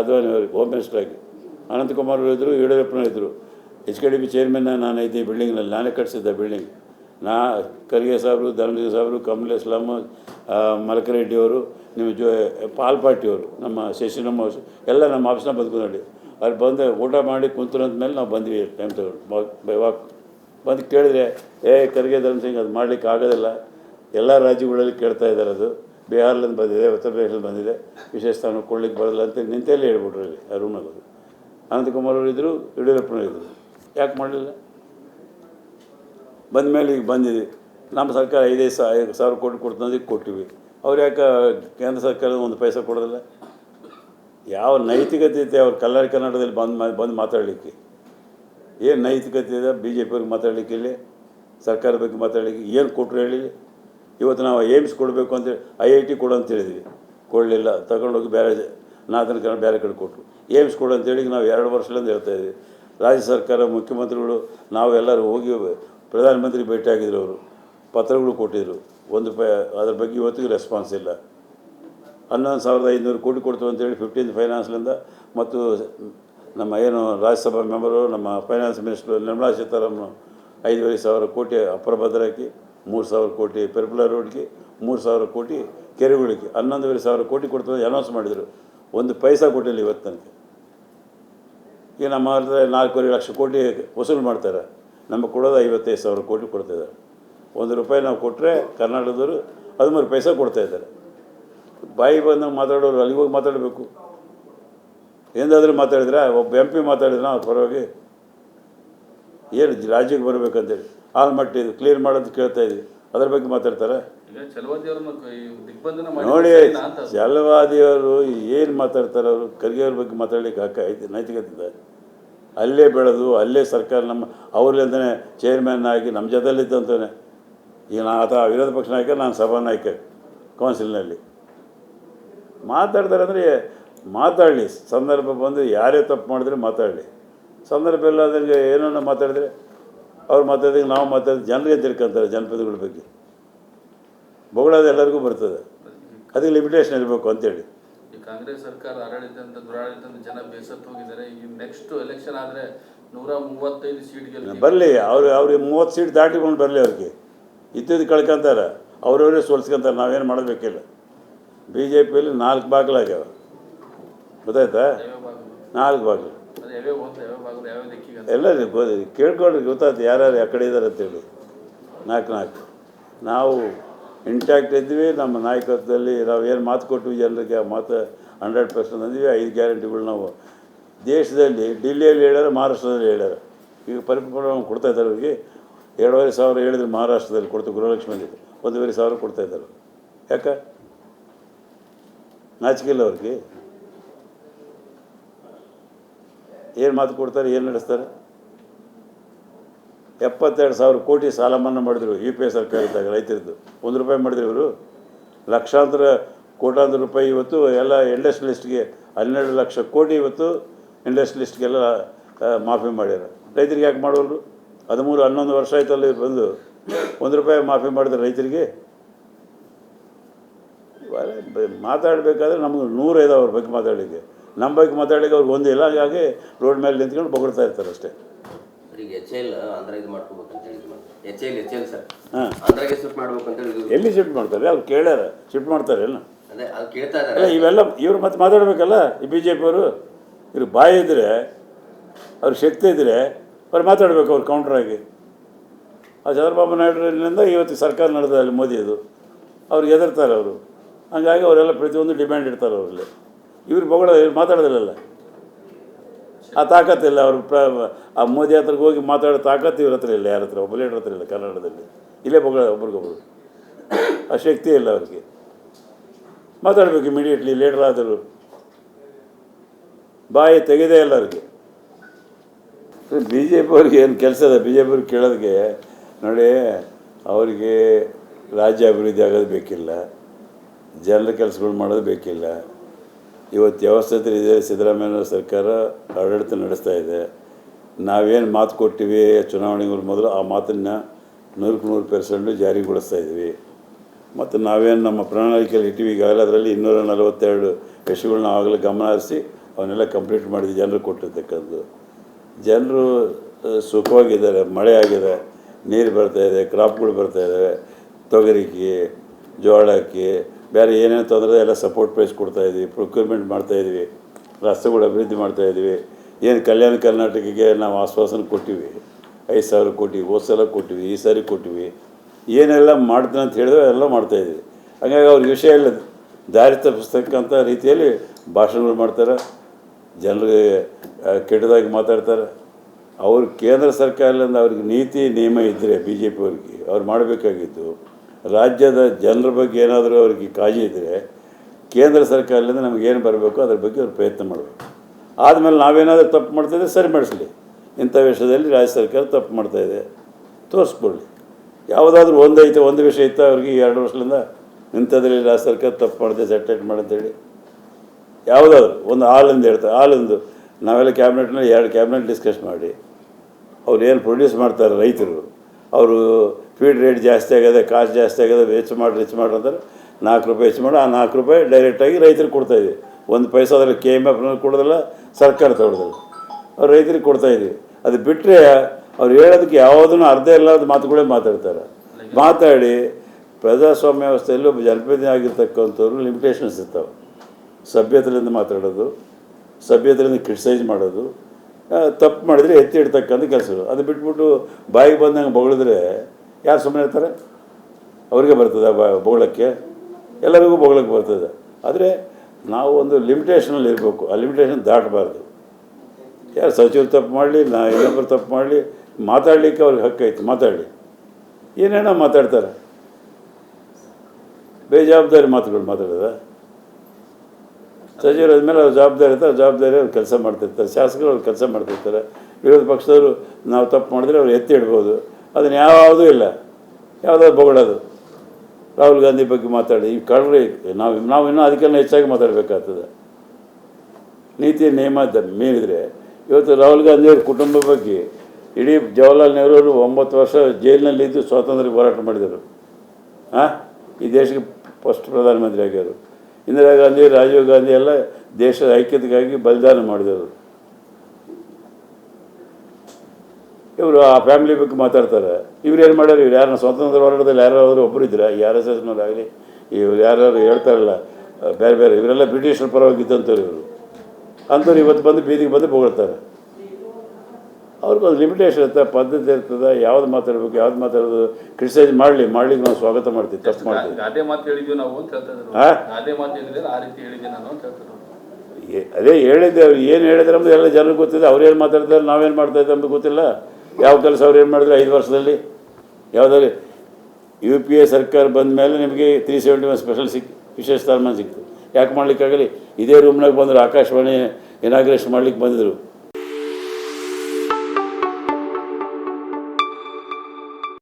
ಅದ್ವಾನಿ ಅವರು, home minister ಆಗಿ. ಅನಂತಕುಮಾರ್ ಅವರು ಇದ್ದರು ಯಡಿಯೂರಪ್ಪನವರು H K D B chairman ನಾನು ಇದ್ದೆ ಬಿಲ್ಡಿಂಗ್ನಲ್ಲಿ ನಾನೇ ಕಟ್ಟಿಸಿದ್ದೆ ಬಿಲ್ಡಿಂಗ್ ನಾ, ಖರ್ಗೆ ಸಾಹೇಬರು ಧರ್ಮಜಿ ಸಾಹೇಬರು ಕಮಲ್ ಇಸ್ಲಾಮ್ ಮಲಕರೆಡ್ಡಿಯವರು ನಿಮ್ಮ ಜೊ, ಪಾಲ್ ಪಾರ್ಟಿಯವರು ನಮ್ಮ ಶಶಿನಮ್ಮ ಎಲ್ಲ ನಮ್ಮ ಆಫೀಸ್ನ ಬಂದ್ಕೊಂಡು ಅಲ್ಲಿ ಬಂದು ಊಟ ಮಾಡಿ ಕುಂತರಂತ ಮೇಲೆ ನಾವು ಬಂದ್ವಿ ಟೈಮ್ ತಗೊಂಡು. ಬೈ ವಾಕ್ ಬಂದು ಕೇಳಿದ್ರೆ, ಏ, ಖರ್ಗೆ ಧರ್ಮಸಿಂಗ್ ಅದು ಮಾಡಲಿಕ್ಕೆ ಆಗೋದಿಲ್ಲ. ಎಲ್ಲ ರಾಜ್ಯಗಳಲ್ಲಿ ಕೇಳ್ತಾ ಇದ್ದಾರೆ ಅದು. ಬಿಹಾರ್ಲಿಂದ ಬಂದಿದೆ, ಉತ್ತರ ಪ್ರದೇಶದಲ್ಲಿ ಬಂದಿದೆ. ವಿಶೇಷ ಸ್ಥಾನ ಕೊಡ್ಲಿಕ್ಕೆ ಬರಲ್ಲ ಅಂತ ನಿಂತಲ್ಲೇ ಹೇಳ್ಬಿಟ್ರು ಇಲ್ಲಿ ಆ ರೂಮ್ನಲ್ಲಿ ಅನಂತಕುಮಾರ್ ಅವರು ಇದ್ದರು ಯಾಕೆ ಮಾಡಲಿಲ್ಲ? ಬಂದ ಮೇಲೆ ಈಗ ಬಂದಿದೆ. ನಮ್ಮ ಸರ್ಕಾರ ಐದೈದು ಸಾವಿರ ಸಾವಿರ ಕೋಟಿ ಕೊಡ್ತಂದಕ್ಕೆ ಕೊಟ್ಟಿವಿ. ಅವ್ರು ಯಾಕೆ ಕೇಂದ್ರ ಸರ್ಕಾರ ಒಂದು ಪೈಸೆ ಕೊಡೋದಿಲ್ಲ? ಯಾವ ನೈತಿಕತೆ ಇದೆ ಅವ್ರು ಕಲ್ಯಾಣ ಕರ್ನಾಟಕದಲ್ಲಿ ಬಂದು ಬಂದು ಮಾತಾಡಲಿಕ್ಕೆ? ಏನು ನೈತಿಕತೆ ಇದೆ? ಬಿ ಜೆ ಪಿಯವ್ರಿಗೆ ಮಾತಾಡಲಿಕ್ಕೆ ಇಲ್ಲಿ, ಸರ್ಕಾರದ ಬಗ್ಗೆ ಮಾತಾಡಲಿಕ್ಕೆ ಏನು ಕೊಟ್ಟರು ಹೇಳಿ ಇವತ್ತು ನಾವು ಏಮ್ಸ್ ಕೊಡಬೇಕು ಅಂತೇಳಿ ಐ ಐ ಟಿ ಕೊಡು ಅಂತ ಹೇಳಿದ್ವಿ. ಕೊಡಲಿಲ್ಲ. ತಗೊಂಡೋಗಿ ಬೇರೆ ನಾಲ್ಕನ ಕನ್ನಡ ಬೇರೆ ಕಡೆ ಕೊಟ್ಟರು ಏಮ್ಸ್ ಕೊಡು ಅಂತೇಳಿ ನಾವು ಎರಡು ವರ್ಷದಿಂದ ಹೇಳ್ತಾ ಇದ್ವಿ ರಾಜ್ಯ ಸರ್ಕಾರ, ಮುಖ್ಯಮಂತ್ರಿಗಳು, ನಾವು ಎಲ್ಲರೂ ಹೋಗಿ ಪ್ರಧಾನಮಂತ್ರಿ ಭೇಟಿಯಾಗಿದ್ರು ಅವರು. ಪತ್ರಗಳು ಕೊಟ್ಟಿದ್ದರು ಒಂದು ರೂಪಾಯಿ ಅದ್ರ ಬಗ್ಗೆ ಇವತ್ತಿಗೂ ರೆಸ್ಪಾನ್ಸ್ ಇಲ್ಲ. ಹನ್ನೊಂದು ಸಾವಿರದ ಐನೂರು ಕೋಟಿ ಕೊಡ್ತೀವಿ ಅಂತೇಳಿ ಫಿಫ್ಟೀನ್ ಫೈನಾನ್ಸ್ಲಿಂದ ಮತ್ತು ನಮ್ಮ ಏನು ರಾಜ್ಯಸಭಾ ಮೆಂಬರು ನಮ್ಮ ಫೈನಾನ್ಸ್ ಮಿನಿಸ್ಟ್ರು ನಿರ್ಮಲಾ ಸೀತಾರಾಮನ್ ಐದುವರೆ ಸಾವಿರ ಕೋಟಿ ಅಪರ ಭದ್ರಕ್ಕೆ ಮೂರು ಸಾವಿರ ಕೋಟಿ ಪೆರ್ಪುಲ ರೋಡ್ಗೆ, ಮೂರು ಸಾವಿರ ಕೋಟಿ ಕೆರೆಗಳಿಗೆ, ಹನ್ನೊಂದುವರೆ ಸಾವಿರ ಕೋಟಿ ಕೊಡ್ತದೆ ಅನೌನ್ಸ್ ಮಾಡಿದರು. ಒಂದು ಪೈಸಾ ಕೊಟ್ಟಿಲ್ಲ ಇವತ್ತು ನನಗೆ ಈಗ ನಮ್ಮ ಹತ್ರ ನಾಲ್ಕೂವರೆ ಲಕ್ಷ ಕೋಟಿ ವಸೂಲು ಮಾಡ್ತಾರೆ. ನಮಗೆ ಕೊಡೋದು ಐವತ್ತೈದು ಸಾವಿರ ಕೋಟಿ ಕೊಡ್ತಾಯಿದ್ದಾರೆ ಒಂದು ರೂಪಾಯಿ ನಾವು ಕೊಟ್ಟರೆ ಕರ್ನಾಟಕದವರು ಹದಿಮೂರು ಪೈಸೆ ಕೊಡ್ತಾಯಿದ್ದಾರೆ ಬಾಯಿ ಬಂದು ಮಾತಾಡೋರು ಅಲ್ಲಿಗೆ ಹೋಗಿ ಮಾತಾಡಬೇಕು. ಎಂದಾದರೂ ಮಾತಾಡಿದ್ರೆ, ಒಬ್ಬ ಎಂ ಪಿ ಮಾತಾಡಿದ್ರೆ ನಾವು ಪರವಾಗಿ ಏನು ರಾಜ್ಯಕ್ಕೆ ಬರಬೇಕಂತೇಳಿ. ಆಲ್ಮಟ್ಟಿ ಇದು ಕ್ಲಿಯರ್ ಮಾಡೋದು ಕೇಳ್ತಾ ಇದ್ವಿ. ಅದ್ರ ಬಗ್ಗೆ ಮಾತಾಡ್ತಾರೆ? ನೋಡಿ ಚಲವಾದಿಯವರು ಏನು ಮಾತಾಡ್ತಾರೆ ಅವರು ಖರ್ಗೆ ಅವ್ರ ಬಗ್ಗೆ ಮಾತಾಡ್ಲಿಕ್ಕೆ ಹಾಕ ಐತಿ ನೈತಿಕತೆ ಇದೆ ಅಲ್ಲೇ ಬೆಳೆದು ಅಲ್ಲೇ ಸರ್ಕಾರ ನಮ್ಮ ಅವ್ರಲ್ಲಿಂದನೇ ಚೇರ್ಮನ್ ಆಗಿ ನಮ್ಮ ಜೊತೆಲಿದ್ದಂತಾನೆ ಈಗ ನಾನು ಆತ ವಿರೋಧ ಪಕ್ಷ ನಾಯಕ ನಾನು ಸಭಾ ನಾಯಕ ಕೌನ್ಸಿಲ್ನಲ್ಲಿ ಮಾತಾಡ್ತಾರೆ ಅಂದರೆ ಮಾತಾಡಲಿ. ಸಂದರ್ಭ ಬಂದು ಯಾರೇ ತಪ್ಪು ಮಾಡಿದ್ರೆ ಮಾತಾಡಲಿ. ಸಂದರ್ಭ ಇಲ್ಲ ಅದರಿಗೆ ಏನನ್ನ ಮಾತಾಡಿದ್ರೆ ಅವ್ರು ಮಾತಾಡಿದಾಗ ನಾವು ಮಾತಾಡಿದ ಜನರಿಗೆ ತಿಳ್ಕೊಂತಾರೆ ಜನಪದಗಳ ಬಗ್ಗೆ. ಬೊಗಳದ ಎಲ್ಲರಿಗೂ ಬರ್ತದೆ. ಅದಕ್ಕೆ ಲಿಮಿಟೇಷನ್ ಇರಬೇಕು ಅಂತೇಳಿ. ಈ ಕಾಂಗ್ರೆಸ್ ಸರ್ಕಾರ ಆಡಳಿತದಿಂದ ದುರಾಡಳಿತದಿಂದ ಜನ ಬೇಸತ್ತು ಹೋಗಿದ್ದಾರೆ. ಈಗ ನೆಕ್ಸ್ಟ್ ಎಲೆಕ್ಷನ್ ಆದರೆ ನೂರ ಮೂವತ್ತೈದು ಸೀಟ್ಗೆ ಬರಲಿ. ಅವ್ರು ಅವ್ರಿಗೆ ಮೂವತ್ತು ಸೀಟ್ ದಾಟಿಕೊಂಡು ಬರಲಿ ಅವ್ರಿಗೆ. ಇದ್ದಿದ್ದು ಕಳ್ಕೊಂತಾರೆ. ಅವರವರೇ ಸೋಲ್ಸ್ಕೊಂತಾರೆ. ನಾವೇನು ಮಾಡಬೇಕಿಲ್ಲ. ಬಿ ಜೆ ಪಿಯಲ್ಲಿ ನಾಲ್ಕು ಬಾಗಿಲಾಗ್ಯಾವ. ಗೊತ್ತಾಯ್ತಾ? ನಾಲ್ಕು ಬಾಗಿಲು. ಅಂತ. ಎಲ್ಲ ಗೊ ಕೇಳ್ಕೊಳ್ರಿ ಗೊತ್ತಾಯ್ತು ಯಾರ್ಯಾರು ಆ ಕಡೆ ಇದ್ದಾರೆ ಅಂತೇಳಿ ನಾಲ್ಕು ನಾಲ್ಕು. ನಾವು ಇಂಟ್ಯಾಕ್ಟ್ ಇದ್ವಿ ನಮ್ಮ ನಾಯಕತ್ವದಲ್ಲಿ ನಾವು ಏನು ಮಾತು ಕೊಟ್ವಿ ಜನರಿಗೆ ಮಾತು ಹಂಡ್ರೆಡ್ ಪರ್ಸೆಂಟ್ ಅಂದ್ವಿ, ಐದು ಗ್ಯಾರಂಟಿಗಳು ನಾವು ದೇಶದಲ್ಲಿ ಡಿಲ್ಲಿಯಲ್ಲಿ ಹೇಳ್ಯಾರ, ಮಹಾರಾಷ್ಟ್ರದಲ್ಲಿ ಹೇಳ್ಯಾರ. ಈಗ ಪರಿಪೂರ್ಣ ಕೊಡ್ತಾ ಇದ್ದಾರೆ ಅವ್ರಿಗೆ. ಎರಡೂವರೆ ಸಾವಿರ ಹೇಳಿದ್ರು ಮಹಾರಾಷ್ಟ್ರದಲ್ಲಿ ಕೊಡ್ತು, ಗೃಹಲಕ್ಷ್ಮಿಯಲ್ಲಿ. ಒಂದೂವರೆ ಸಾವಿರ ಕೊಡ್ತಾ ಇದ್ದಾರೆ. ಯಾಕೆ? ನಾಚಿಕೆಲ್ಲ ಅವ್ರಿಗೆ. ಏನು ಮಾತು ಕೊಡ್ತಾರೆ, ಏನು ನಡೆಸ್ತಾರೆ? ಎಪ್ಪತ್ತೆರಡು ಸಾವಿರ ಕೋಟಿ ಸಾಲ ಮನ್ನಾ ಮಾಡಿದ್ರು ಯು ಪಿ ಎ ಸರ್ಕಾರ ಇದ್ದಾಗ ರೈತರದ್ದು. ಒಂದು ರೂಪಾಯಿ ಮಾಡಿದ್ರು ಇವರು. ಲಕ್ಷಾಂತರ ಕೋಟಾಂತರ ರೂಪಾಯಿ ಇವತ್ತು ಎಲ್ಲ ಇಂಡಸ್ಟ್ರಿಯಲಿಸ್ಟ್ಗೆ ಹನ್ನೆರಡು ಲಕ್ಷ ಕೋಟಿ ಇವತ್ತು ಇಂಡಸ್ಟ್ರಿಯಲಿಸ್ಟ್ಗೆಲ್ಲ ಲಿಸ್ಟ್ಗೆಲ್ಲ ಮಾಫಿ ಮಾಡ್ಯಾರ. ರೈತರಿಗೆ ಯಾಕೆ ಮಾಡೋರು? ಹದಿಮೂರು, ಹನ್ನೊಂದು ವರ್ಷ ಆಯ್ತಲ್ಲ ಬಂದು. ಒಂದು ರೂಪಾಯಿ ಮಾಫಿ ಮಾಡಿದ್ರು ರೈತರಿಗೆ? ಮಾತಾಡಬೇಕಾದ್ರೆ ನಮಗೆ ನೂರೈದು ಅವ್ರ ಬಗ್ಗೆ ಮಾತಾಡಲಿಕ್ಕೆ. ನಮ್ಮ ಬಗ್ಗೆ ಮಾತಾಡಲಿಕ್ಕೆ ಅವ್ರಿಗೆ ಇಲ್ಲ ಹಾಗಾಗಿ ರೋಡ್ ಮೇಲೆ ನಿಂತ್ಕೊಂಡು ಬೊಗಳ್ತಾ ಇರ್ತಾರೆ ಅಷ್ಟೇ. ಹಾಂ. ಎಲ್ಲಿ ಶಿಫ್ಟ್ ಮಾಡ್ತಾರೆ? ಅವ್ರು ಕೇಳ್ಯಾರ ಶಿಫ್ಟ್ ಮಾಡ್ತಾರೆ ಕೇಳ್ತಾ ಅಲ್ಲ ಇವೆಲ್ಲ ಇವ್ರು ಮತ್ತೆ ಮಾತಾಡಬೇಕಲ್ಲ ಈ ಬಿ ಜೆ ಪಿಯವರು ಇವ್ರು ಬಾಯಿ ಇದ್ರೆ ಅವ್ರ ಶಕ್ತಿ ಇದ್ರೆ ಅವ್ರು ಮಾತಾಡಬೇಕು ಅವ್ರು ಆಗಿ. ಆ ಚಂದ್ರಬಾಬು ನಾಯ್ಡುನಿಂದ ಇವತ್ತು ಸರ್ಕಾರ ನಡೆದ ಅಲ್ಲಿ ಮೋದಿದು ಅವ್ರಿಗೆ ಹೆದರ್ತಾರೆ ಅವರು. ಹಂಗಾಗಿ ಅವರೆಲ್ಲ ಪ್ರತಿಯೊಂದು ಡಿಮ್ಯಾಂಡ್ ಇಡ್ತಾರೆ ಅವರಲ್ಲಿ. ಇವ್ರು ಬೊಗಳ ಮಾತಾಡೋದಿಲ್ಲಲ್ಲ. ಆ ತಾಕತ್ತಿಲ್ಲ, ಅವ್ರು ಪ್ರ, ಆ ಮೋದಿ ಹತ್ರಕ್ಕೆ ಹೋಗಿ ಮಾತಾಡೋ ತಾಕತ್ತು ಇವ್ರ ಹತ್ರ ಇಲ್ಲ, ಯಾರ ಹತ್ರ ಒಬ್ಬ ಲೀಡರ್ ಹತ್ರ ಇಲ್ಲ ಕನ್ನಡದಲ್ಲಿ ಇಲ್ಲೇ ಬೊಗಳ ಒಬ್ರಿಗೊಬ್ರು. ಆ ಶಕ್ತಿ ಇಲ್ಲ ಅವ್ರಿಗೆ. ಮಾತಾಡಬೇಕು ಇಮಿಡಿಯೇಟ್ಲಿ ಲೀಡರ್ ಆದರು. ಬಾಯಿ ತೆಗೆದೇ ಇಲ್ಲ ಅವ್ರಿಗೆ. ಬಿ ಜೆ ಪಿ ಅವ್ರಿಗೆ ಏನು ಕೆಲಸ ಇದೆ? ಬಿ ಜೆ ಪಿ ಅವ್ರಿಗೆ ಕೇಳೋದಕ್ಕೆ, ನೋಡಿ, ಅವರಿಗೆ ರಾಜ್ಯ ಅಭಿವೃದ್ಧಿ ಆಗೋದು ಬೇಕಿಲ್ಲ. ಜನರ ಕೆಲಸಗಳು ಮಾಡೋದು ಬೇಕಿಲ್ಲ. ಇವತ್ತು ವ್ಯವಸ್ಥಿತ ಇದೆ? ಸಿದ್ದರಾಮಯ್ಯ ಸರ್ಕಾರ ಆಡಳಿತ ನಡೆಸ್ತಾ ಇದೆ. ನಾವೇನು ಮಾತು ಕೊಟ್ಟಿವಿ ಚುನಾವಣೆಗಳ ಮೊದಲು, ಆ ಮಾತನ್ನು ನೂರಕ್ಕೆ ನೂರು ಪರ್ಸೆಂಟು ಜಾರಿಗೊಳಿಸ್ತಾ ಇದ್ವಿ. ಮತ್ತು ನಾವೇನು ನಮ್ಮ ಪ್ರಣಾಳಿಕೆಯಲ್ಲಿ ಇಟ್ಟಿವಿ, ಈಗಾಗಲೇ ಅದರಲ್ಲಿ ಇನ್ನೂರ ನಲವತ್ತೆರಡು ವಿಷಯಗಳನ್ನ ಆಗಲೇ ಗಮನ ಹರಿಸಿ ಅವನ್ನೆಲ್ಲ ಕಂಪ್ಲೀಟ್ ಮಾಡಿದ್ವಿ, ಜನರು ಕೊಟ್ಟಿರ್ತಕ್ಕಂಥದ್ದು. ಜನರು ಸುಖವಾಗಿದ್ದಾರೆ, ಮಳೆ ಆಗಿದೆ, ನೀರು ಬರ್ತಾ ಇದೆ ಕ್ರಾಪ್ಗಳು ಬರ್ತಾ ಇದ್ದಾವೆ ತೊಗರಿಗೆ ಜೋಳಕ್ಕೆ ಬೇರೆ ಏನೇನು ತೊಂದರೆ ಎಲ್ಲ ಸಪೋರ್ಟ್ ಪ್ರೈಸ್ ಕೊಡ್ತಾ ಇದ್ವಿ ಪ್ರೊಕ್ಯೂರ್ಮೆಂಟ್ ಮಾಡ್ತಾ ಇದ್ವಿ, ರಸ್ತೆಗಳು ಅಭಿವೃದ್ಧಿ ಮಾಡ್ತಾ ಇದ್ವಿ. ಏನು ಕಲ್ಯಾಣ ಕರ್ನಾಟಕಕ್ಕೆ ನಾವು ಆಶ್ವಾಸನೆ ಕೊಟ್ಟಿವಿ, ಐದು ಸಾವಿರ ಕೊಟ್ಟಿವಿ ಹೋದ ಸಲ ಕೊಟ್ಟಿವಿ, ಈ ಸಾರಿ ಕೊಟ್ಟಿವಿ. ಏನೆಲ್ಲ ಮಾಡ್ತೀನಿ ಅಂತ ಹೇಳಿದ್ರೆ ಎಲ್ಲ ಮಾಡ್ತಾಯಿದ್ದೀವಿ ಹಾಗಾಗಿ ಅವ್ರ ವಿಷಯ ಇಲ್ಲ. ದಾರಿ ತಪ್ಪಿಸ್ತಕ್ಕಂಥ ರೀತಿಯಲ್ಲಿ ಭಾಷಣಗಳು ಮಾಡ್ತಾರೆ. ಜನರಿಗೆ ಕೆಟ್ಟದಾಗಿ ಮಾತಾಡ್ತಾರೆ. ಅವರು ಕೇಂದ್ರ ಸರ್ಕಾರದಿಂದ ಅವ್ರಿಗೆ ನೀತಿ, ನಿಯಮ ಇದ್ದರೆ ಬಿ ಜೆ ಪಿ ಅವ್ರಿಗೆ, ಅವ್ರು ಮಾಡಬೇಕಾಗಿದ್ದು ರಾಜ್ಯದ ಜನರ ಬಗ್ಗೆ ಏನಾದರೂ ಅವರಿಗೆ ಕಾಳಜಿ ಇದ್ದರೆ ಕೇಂದ್ರ ಸರ್ಕಾರದಿಂದ ನಮಗೇನು ಬರಬೇಕು ಅದ್ರ ಬಗ್ಗೆ ಅವ್ರು ಪ್ರಯತ್ನ ಮಾಡಬೇಕು. ಆದಮೇಲೆ ನಾವೇನಾದರೂ ತಪ್ಪು ಮಾಡ್ತಿದ್ರೆ ಸರಿ ಮಾಡಿಸ್ಲಿ. ಇಂಥ ವಿಷಯದಲ್ಲಿ ರಾಜ್ಯ ಸರ್ಕಾರ ತಪ್ಪು ಮಾಡ್ತಾಯಿದೆ ತೋರಿಸ್ಕೊಳ್ಳಿ. ಯಾವುದಾದ್ರೂ ಒಂದು ಐತೆ ಒಂದು ವಿಷಯ ಇತ್ತು, ಅವ್ರಿಗೆ ಎರಡು ವರ್ಷದಿಂದ ಇಂಥದ್ರಲ್ಲಿ ರಾಜ್ಯ ಸರ್ಕಾರ ತಪ್ಪು ಮಾಡಿದೆ ಸೆಟೇಟ್ ಮಾಡಂತೇಳಿ ಯಾವುದಾದ್ರು ಒಂದು ಹಾಲಿಂದ ಹೇಳ್ತಾರೆ. ಹಾಲಿಂದು ನಾವೆಲ್ಲ ಕ್ಯಾಬಿನೆಟ್ನಲ್ಲಿ ಎರಡು ಕ್ಯಾಬಿನೆಟ್ ಡಿಸ್ಕಸ್ ಮಾಡಿ. ಅವ್ರು ಏನು ಪ್ರೊಡ್ಯೂಸ್ ಮಾಡ್ತಾರೆ ರೈತರು, ಅವರು ಫೀಡ್ ರೇಟ್ ಜಾಸ್ತಿ ಆಗಿದೆ, ಕಾಸ್ಟ್ ಜಾಸ್ತಿ ಆಗಿದೆ, ಹೆಚ್ಚು ಮಾಡಿರಿ ಹೆಚ್ಚು ಮಾಡಿರಿ ಅಂತಾರೆ. ನಾಲ್ಕು ರೂಪಾಯಿ ಹೆಚ್ಚು ಮಾಡಿ, ಆ ನಾಲ್ಕು ರೂಪಾಯಿ ಡೈರೆಕ್ಟಾಗಿ ರೈತರಿಗೆ ಕೊಡ್ತಾಯಿದ್ವಿ ಒಂದು ಪೈಸೆ ಅದ್ರಲ್ಲಿ ಕೆ ಎಂ ಎಫ್ ಕೊಡೋದಿಲ್ಲ, ಸರ್ಕಾರ ತಗೊಳ್ಳೋದಿಲ್ಲ. ಅವ್ರು ರೈತರಿಗೆ ಕೊಡ್ತಾಯಿದ್ವಿ ಅದು ಬಿಟ್ಟರೆ ಅವ್ರು ಹೇಳೋದಕ್ಕೆ ಯಾವುದನ್ನು ಅರ್ಧ ಇಲ್ಲದ ಮಾತುಗಳೇ ಮಾತಾಡ್ತಾರೆ. ಮಾತಾಡಿ ಪ್ರಜಾಸ್ವಾಮ್ಯ ವ್ಯವಸ್ಥೆಯಲ್ಲಿ ಒಬ್ಬ ಜನಪ್ರತಿನಿಧಿ ಆಗಿರ್ತಕ್ಕಂಥವ್ರು ಲಿಮಿಟೇಷನ್ಸ್ ಇರ್ತಾವೆ. ಸಭ್ಯತೆಯಿಂದ ಮಾತಾಡೋದು ಸಭ್ಯತೆಯಿಂದ ಕ್ರಿಟಿಸೈಸ್ ಮಾಡೋದು ತಪ್ಪು ಮಾಡಿದರೆ ಎತ್ತಿ ಇಡ್ತಕ್ಕಂಥ ಕೆಲಸಗಳು. ಅದು ಬಿಟ್ಬಿಟ್ಟು ಬಾಯಿಗೆ ಬಂದಂಗೆ ಬೊಗಳಿದ್ರೆ ಯಾರು ಸುಮ್ಮನೆ ಇರ್ತಾರೆ? ಅವರಿಗೆ ಬರ್ತದೆ ಬೊಗಳಕ್ಕೆ. ಎಲ್ಲರಿಗೂ ಬೊಗಳಕ್ಕೆ ಬರ್ತದೆ. ಆದರೆ ನಾವು ಒಂದು ಲಿಮಿಟೇಷನಲ್ಲಿ ಇರಬೇಕು. ಆ ಲಿಮಿಟೇಷನ್ ದಾಟಬಾರ್ದು. ಯಾರು ಸಚಿವರು ತಪ್ಪು ಮಾಡಲಿ, ನಾ ಇನ್ನೊಬ್ಬರು ತಪ್ಪು ಮಾಡಲಿ, ಮಾತಾಡಲಿಕ್ಕೆ ಅವ್ರಿಗೆ ಹಕ್ಕೈತೆ ಮಾತಾಡಲಿ. ಏನೇನೋ ಮಾತಾಡ್ತಾರೆ? ಬೇಜವಾಬ್ದಾರಿ ಮಾತುಗಳು ಮಾತಾಡೋದ? ಸಚಿವರು ಆದಮೇಲೆ ಅವ್ರ ಜವಾಬ್ದಾರಿ ಇರ್ತಾರೆ, ಜವಾಬ್ದಾರಿ ಅವ್ರು ಕೆಲಸ ಮಾಡ್ತಿರ್ತಾರೆ. ಶಾಸಕರು ಅವ್ರು ಕೆಲಸ ಮಾಡ್ತಿರ್ತಾರೆ. ವಿರೋಧ ಪಕ್ಷದವರು ನಾವು ತಪ್ಪು ಮಾಡಿದ್ರೆ ಅವ್ರು ಎತ್ತಿ ಇಡ್ಬೋದು ಅದನ್ನು ಯಾವುದೂ ಇಲ್ಲ. ಯಾವುದಾದ್ರು ಬೊಗಳೋದು. ರಾಹುಲ್ ಗಾಂಧಿ ಬಗ್ಗೆ ಮಾತಾಡಿ. ಈ ಕಳ್ರಿ, ನಾವು ನಾವು ಇನ್ನೂ ಅದಕ್ಕೆಲ್ಲ ಹೆಚ್ಚಾಗಿ ಮಾತಾಡಬೇಕಾಗ್ತದೆ. ನೀತಿ, ನಿಯಮ ಮೀರಿದರೆ ಇವತ್ತು ರಾಹುಲ್ ಗಾಂಧಿಯವ್ರ ಕುಟುಂಬ ಬಗ್ಗೆ ಇಡೀ ಜವಾಹರ್ಲಾಲ್ ನೆಹರು ಅವರು ಒಂಬತ್ತು ವರ್ಷ ಜೈಲಿನಲ್ಲಿದ್ದು ಸ್ವಾತಂತ್ರ್ಯ ಹೋರಾಟ ಮಾಡಿದರು. ಹಾಂ ಈ ದೇಶಕ್ಕೆ ಫಸ್ಟ್ ಪ್ರಧಾನಮಂತ್ರಿ ಆಗ್ಯಾರು. ಇಂದಿರಾ ಗಾಂಧಿ, ರಾಜೀವ್ ಗಾಂಧಿ ಎಲ್ಲ ದೇಶದ ಐಕ್ಯತೆಗಾಗಿ ಬಲಿದಾನ ಮಾಡಿದರು. ಇವರು ಆ ಫ್ಯಾಮಿಲಿ ಬಗ್ಗೆ ಮಾತಾಡ್ತಾರೆ. ಇವ್ರು ಏನು ಮಾಡ್ಯಾರ? ಇವ್ರು ಯಾರನ್ನ ಸ್ವಾತಂತ್ರ್ಯ ಹೋರಾಟದಲ್ಲಿ ಯಾರಾದರೂ ಒಬ್ಬರು ಇದ್ರೆ ಈ ಆರ್ ಎಸ್ ಎಸ್ನವರಾಗಲಿ ಇವ್ರು ಯಾರು ಹೇಳ್ತಾರಲ್ಲ ಬೇರೆ ಬೇರೆ ಇವರೆಲ್ಲ ಬ್ರಿಟಿಷರ ಪರವಾಗಿದ್ದಂಥವ್ರು ಇವರು. ಅಂಥವ್ರು ಇವತ್ತು ಬಂದು ಬೀದಿಗೆ ಬಂದು ಹೊಗಳ್ತಾರೆ ಅವ್ರಿಗೊಂದು ಲಿಮಿಟೇಷನ್ ಇರ್ತದೆ ಪದ್ಧತಿ ಇರ್ತದೆ ಯಾವ್ದು ಮಾತಾಡ್ಬೇಕು ಯಾವ್ದು ಮಾತಾಡೋದು ಕ್ರಿಟಿಸೈಸ್ ಮಾಡಲಿ ಮಾಡ್ಲಿಕ್ಕೆ ನಾವು ಸ್ವಾಗತ ಮಾಡ್ತೀವಿ ತಪ್ಪು ಮಾಡ್ತೀವಿ. ಅದೇ ಮಾತು ಹೇಳಿದ್ವಿ ನಾವು ಅಂತ ಅಂತ ಹೇಳ್ತಾರೆ ಅದೇ ಹೇಳಿದ್ದೆ ಅವ್ರು ಏನು ಹೇಳಿದ್ರೆ ಅಂದ್ರೆ ಎಲ್ಲ ಜನರಿಗೆ ಗೊತ್ತಿದೆ ಅವ್ರು ಏನು ಮಾತಾಡ್ತಾರೆ ನಾವೇನು ಮಾಡ್ತಾ ಇದ್ದೆ ಅಂಬುದು ಗೊತ್ತಿಲ್ಲ. ಯಾವ ಕೆಲಸ ಅವ್ರು ಏನು ಮಾಡಿದ್ರು ಐದು ವರ್ಷದಲ್ಲಿ? ಯಾವುದಾದ್ರು ಯು ಪಿ ಎ ಸರ್ಕಾರ ಬಂದ ಮೇಲೆ ನಿಮಗೆ ತ್ರೀ ಸೆವೆಂಟಿ ಒನ್ ಸ್ಪೆಷಲ್ ಸಿಕ್, ವಿಶೇಷ ಸ್ಥಾನಮಾನ ಸಿಕ್ತು. ಯಾಕೆ ಮಾಡಲಿಕ್ಕಾಗಲಿ? ಇದೇ ರೂಮ್ನಾಗ ಬಂದರು ಆಕಾಶವಾಣಿ ಇನಾಗ್ರೇಷನ್ ಮಾಡ್ಲಿಕ್ಕೆ ಬಂದಿದ್ರು.